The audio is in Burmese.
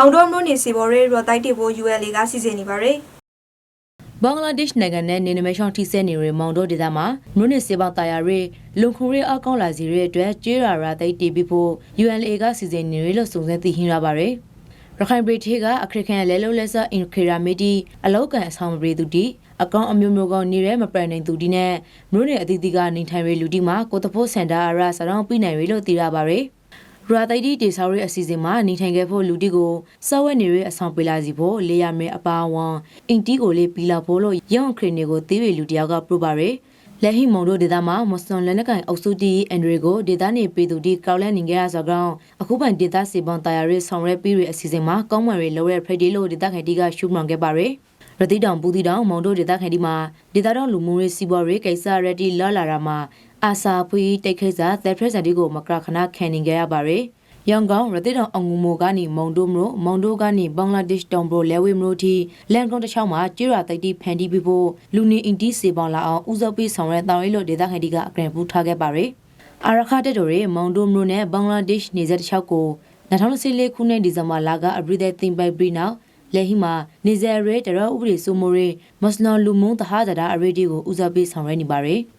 မောင်တော်မြို့နေစီဘော်ရဲရော်တိုက်တေဖို့ UL ကစီစဉ်နေပါတယ်ဘင်္ဂလားဒေ့ရှ်နိုင်ငံနဲ့နေနမဲရှောင်းထိစဲနေရမောင်တို့ဒေသမှာမြို့နယ်စေပေါတာယာရဲလုံခုရဲအကောင့်လာစီရဲအတွက်ကျေးရာရာသိတီးပြီးဖို့ UNA ကစီစဉ်နေရလို့စုံစမ်းသိဟင်းရပါတယ်ရခိုင်ပြည်ထေကအခရကန်လဲလုံးလဲဆာအင်ခရာမီတီအလောက်ကန်အဆောင်ပရိသူတီအကောင့်အမျိုးမျိုးကောနေရဲမပန်နိုင်သူတီနဲ့မြို့နယ်အသီးသီးကနေထိုင်ရလူတီမှာကိုတဖို့စင်တာအရဆရောင်းပြနိုင်ရလို့သိရပါတယ် ရာသိတီတေဆောက်ရဲ့အစီအစဉ်မှာနေထိုင်ခဲ့ဖို့လူတီကိုစောက်ဝဲနေရဲ့အဆောင်ပေးလာစီဖို့လေရမယ်အပါအဝန်အင်တီကိုလေးပြီးလာဖို့လို့ရောင်ခရင်တွေကိုသေးပေလူတယောက်ကပြပါရယ်လက်ဟိမုံတို့ဒေတာမှာမွတ်စလင်လက်နက်ကိုင်အုပ်စုတီအန်ဒရီကိုဒေတာနေပြည်သူတီကောက်လက်နေကြရဆိုကြောင်းအခုပိုင်ဒေတာစီပွန်တာယာရေးဆောင်ရဲပြီးရအစီအစဉ်မှာကောင်းမွန်ရေးလိုရဲဖရက်ဒီလို့ဒေတာခိုင်တီကရှုမှန်ခဲ့ပါရယ်ရတိတောင်ပူတီတောင်မောင်တို့ဒေတာခိုင်တီမှာဒေတာတော်လူမှုရေးစီးပွားရေးကိစ္စရတီလာလာရာမှာ အာစာဖွေးတိတ်ခိစားသက်ဖရက်စန်တီကိုမကရခနာခံနေကြရပါရယ်။ရောင်ကောင်ရတိတောင်အငူမိုကနေမုံဒိုမရိုမုံဒိုကနေဘင်္ဂလားဒေ့ရှ်တောင်ဘရိုလဲဝေမရိုတီလန်ကောင်တစ်ချောင်းမှာကျွရတိတ်တီဖန်တီးပြီးဖို့လူနေအင်တီစေပေါင်လာအောင်ဥစောပေးဆောင်ရဲတောင်ရီလို့ဒေသခိုင်တီကအကရင်ပူထားခဲ့ပါရယ်။အာရခတက်တော်ရဲ့မုံဒိုမရိုနဲ့ဘင်္ဂလားဒေ့ရှ်နေဆက်တစ်ချောင်းကို2014ခုနှစ်ဒီဇင်ဘာလကအပရိသက်တင်ပိုက်ပြီးနောက်လက်ဟိမှာနေဇယ်ရဲတရဥပဒေစိုးမိုးရေးမွတ်စလင်လူမုံတဟာဇာတာအရေဒီကိုဦးစားပေးဆောင်ရဲနေပါရယ်။